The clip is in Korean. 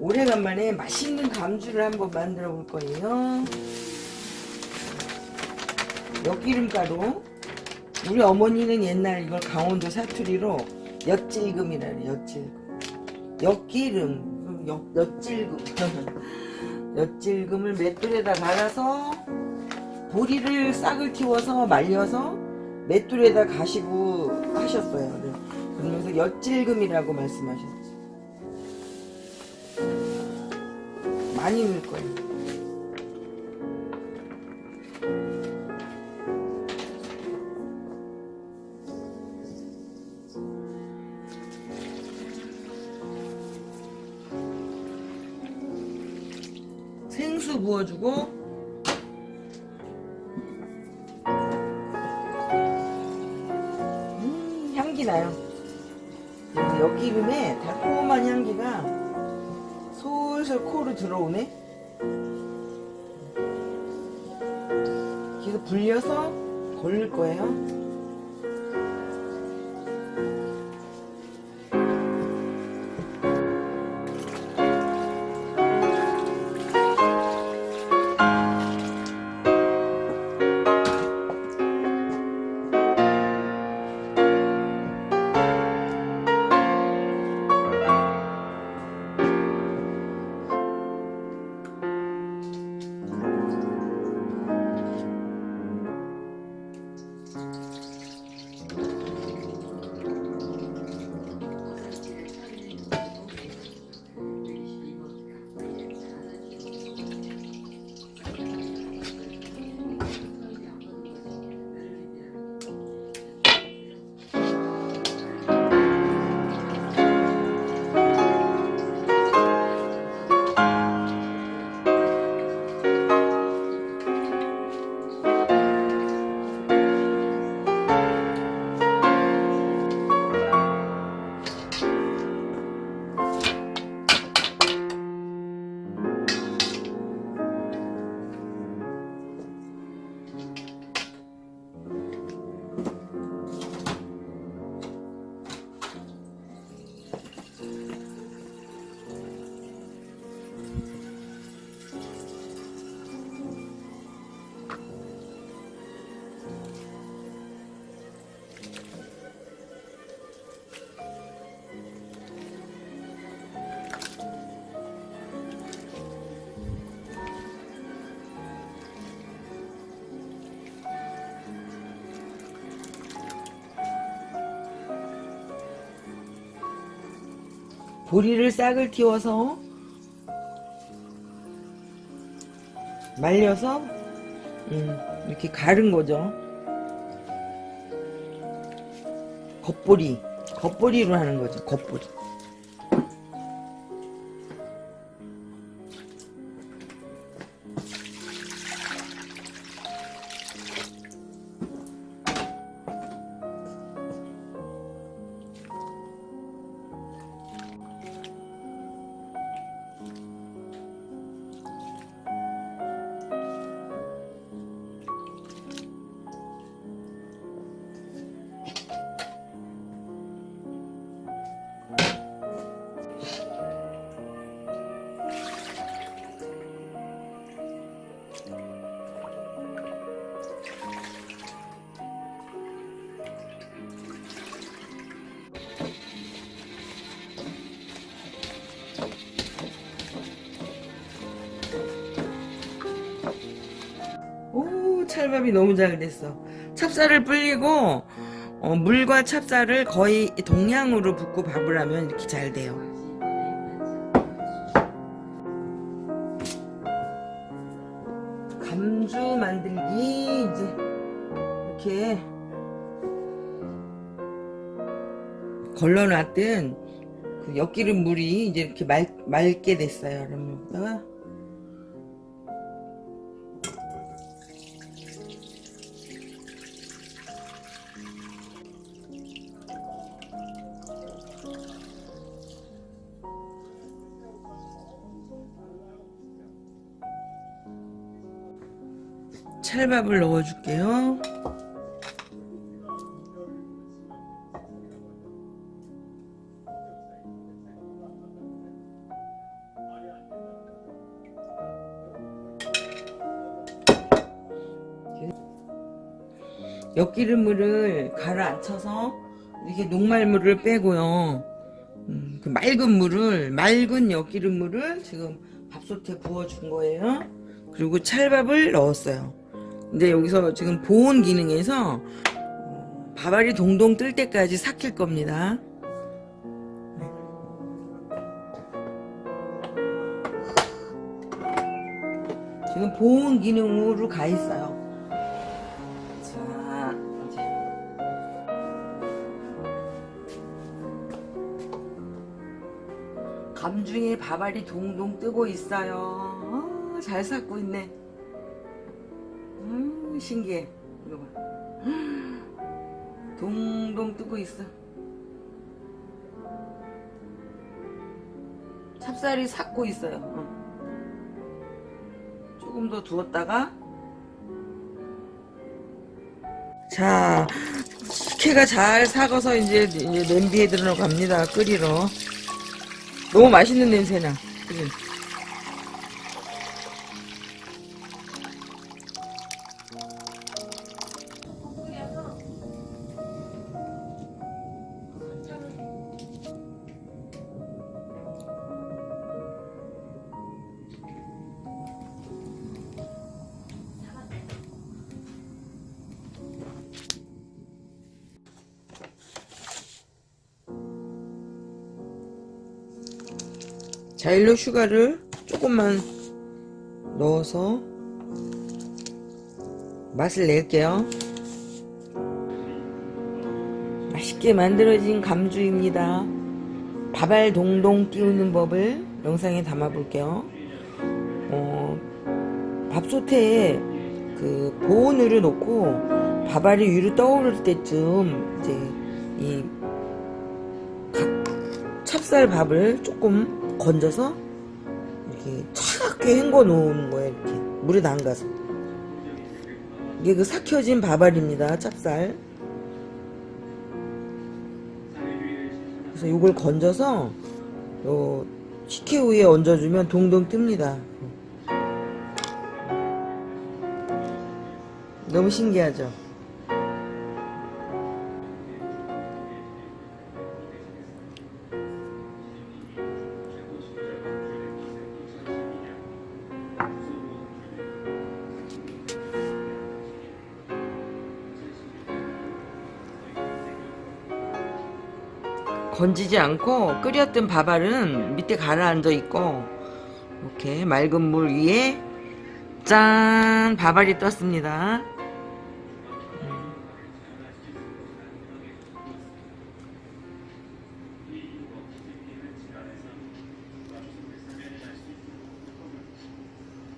오래간만에 맛있는 감주를 한번 만들어 볼 거예요. 엿기름가루. 우리 어머니는 옛날 이걸 강원도 사투리로 엿질금이라 그래, 엿질금. 엿기름, 엿, 엿질금. 엿질금을 맷돌에다 갈아서 보리를 싹을 틔워서 말려서 맷돌에다 가시고 하셨어요. 네. 그러면서 엿질금이라고 말씀하셨지. 많이 넣을 거예요. 생수 부어주고 음, 향기 나요. 엿기름에 달콤한 향기가 솔솔 코로 들어오네. 계속 불려서 걸릴 거예요. 보리를 싹을 틔워서 말려서 음, 이렇게 가른 거죠. 겉보리, 겉보리로 하는 거죠. 겉보리. 찰밥이 너무 잘 됐어. 찹쌀을 불리고 어, 물과 찹쌀을 거의 동량으로 붓고 밥을 하면 이렇게 잘 돼요. 감주 만들기 이제 이렇게 걸러놨던 그 엿기름 물이 이제 이렇게 말, 맑게 됐어요. 그러면 찰밥을 넣어줄게요. 엿기름물을 가라앉혀서 이게 녹말물을 빼고요. 음, 그 맑은 물을 맑은 엿기름물을 지금 밥솥에 부어준 거예요. 그리고 찰밥을 넣었어요. 근데 여기서 지금 보온 기능에서 어, 밥알이 동동 뜰 때까지 삭힐 겁니다. 지금 보온 기능으로 가 있어요. 감중에 밥알이 동동 뜨고 있어요. 아, 잘 삭고 있네. 음, 신기해. 이거 봐. 동동 뜨고 있어. 찹쌀이 삭고 있어요. 어. 조금 더 두었다가 자 식혜가 잘 삭아서 이제, 이제 냄비에 들어갑니다 끓이러 너무 맛있는 냄새나 그지? 자일로 슈가를 조금만 넣어서 맛을 낼게요. 맛있게 만들어진 감주입니다. 밥알 동동 띄우는 법을 영상에 담아 볼게요. 어, 밥솥에 그 보온으로 놓고 밥알이 위로 떠오를 때쯤 이제 이 각- 찹쌀 밥을 조금 건져서 이렇게 차갑게 헹궈 놓은 거예요 이렇게 물에 담가서 이게 그 삭혀진 밥알입니다 찹쌀. 그래서 이걸 건져서 요 식혜 위에 얹어주면 동동 뜹니다. 너무 신기하죠 건지지 않고 끓였던 밥알은 밑에 가라앉아 있고 이렇게 맑은 물 위에 짠 밥알이 떴습니다.